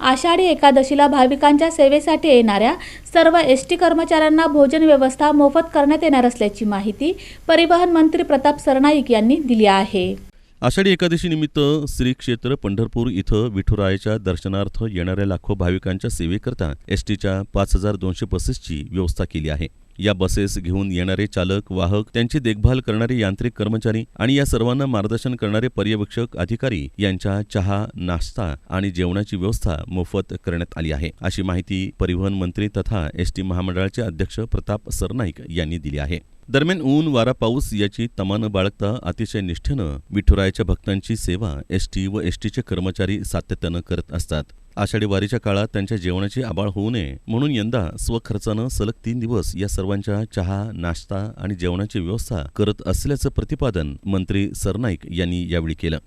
आषाढी एकादशीला भाविकांच्या सेवेसाठी येणाऱ्या सर्व एस टी कर्मचाऱ्यांना भोजन व्यवस्था मोफत करण्यात येणार असल्याची माहिती परिवहन मंत्री प्रताप सरनाईक यांनी दिली आहे. आषाढी एकादशीनिमित्त श्री क्षेत्र पंढरपूर इथं विठुरायाच्या दर्शनार्थ येणाऱ्या लाखो भाविकांच्या सेवेकरता एस टीच्या पाच हजार दोनशे बसेसची व्यवस्था केली आहे. या बसेस घेऊन येणारे चालक वाहक त्यांची देखभाल करणारे यांत्रिक कर्मचारी आणि या सर्वांना मार्गदर्शन करणारे पर्यवेक्षक अधिकारी यांच्या चहा नाश्ता आणि जेवणाची व्यवस्था मोफत करण्यात आली आहे. अशी माहिती परिवहन मंत्री तथा एस टी महामंडळाचे अध्यक्ष प्रताप सरनाईक यांनी दिली आहे. दरम्यान ऊन वारा पाऊस याची तमान बाळगता अतिशय निष्ठेनं विठुरायाच्या भक्तांची सेवा एस टी व एसटीचे कर्मचारी सातत्यानं करत असतात. आषाढी वारीच्या काळात त्यांच्या जेवणाची आबाळ होऊ नये म्हणून यंदा स्वखर्चानं सलग तीन दिवस या सर्वांच्या चहा नाश्ता आणि जेवणाची व्यवस्था करत असल्याचं प्रतिपादन मंत्री सरनाईक यांनी यावेळी केलं.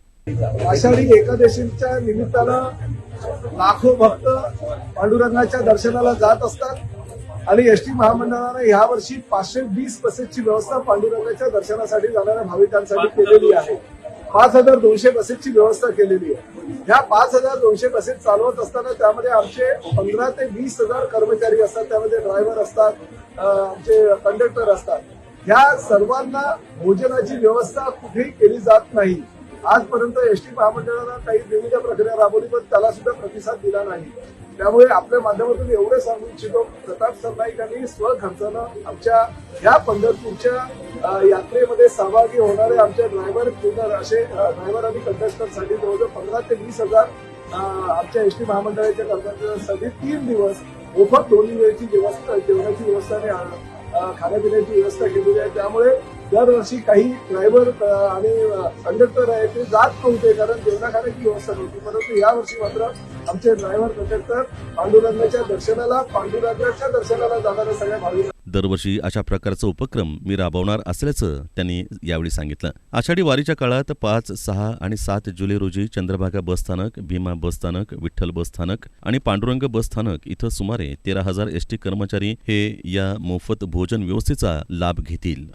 आषाढी एकादशीच्या निमित्तानं लाखो भक्त पांडुरंगाच्या दर्शनाला जात असतात आणि एस टी महामंडळानं ह्या वर्षी पाचशे वीस बसेसची व्यवस्था पांडुरंगाच्या दर्शनासाठी जाणाऱ्या भाविकांसाठी केलेली आहे. पाच हजार दोनशे बसेसची व्यवस्था केलेली आहे. ह्या पाच हजार दोनशे बसेस चालवत असताना त्यामध्ये आमचे पंधरा ते वीस हजार कर्मचारी असतात त्यामध्ये ड्रायव्हर असतात आमचे कंडक्टर असतात. ह्या सर्वांना भोजनाची व्यवस्था कुठेही केली जात नाही. आजपर्यंत एस टी महामंडळानं काही विविध प्रक्रिया राबवली पण त्याला सुद्धा प्रतिसाद दिला नाही. त्यामुळे आपल्या माध्यमातून एवढे सांगू इच्छितो प्रताप सरनाईकांनी स्वखर्चानं आमच्या या पंढरपूरच्या यात्रेमध्ये सहभागी होणारे आमचे ड्रायव्हर क्लिनर असे ड्रायव्हर आणि कंडक्टरसाठी जवळजवळ पंधरा ते वीस हजार आमच्या एस टी महामंडळाच्या कर्मचाऱ्यांसाठी तीन दिवस मोफत दोन्ही वेळची व्यवस्था जेवणाची व्यवस्था आणि खाण्यापिण्याची व्यवस्था केलेली आहे. त्यामुळे दरवर्षी काही ड्रायव्हर आणि कंडक्टर आहे ते जात नव्हते कारण जेवणाखाण्याची व्यवस्था नव्हती. परंतु यावर्षी मात्र आमचे ड्रायव्हर कंडक्टर पांडुरंगाच्या दर्शनाला पांडुरंगाच्या दर्शनाला जाणाऱ्या सगळ्या भाविक. दरवर्षी अशा प्रकारचा उपक्रम मी राबवणार असल्याचं त्यांनी यावेळी सांगितलं. आषाढी वारीच्या काळात पाच सहा आणि सात जुलै रोजी चंद्रभागा बसस्थानक भीमा बसस्थानक विठ्ठल बसस्थानक आणि पांडुरंग बसस्थानक इथं सुमारे तेरा हजार एसटी कर्मचारी हे या मोफत भोजन व्यवस्थेचा लाभ घेतील.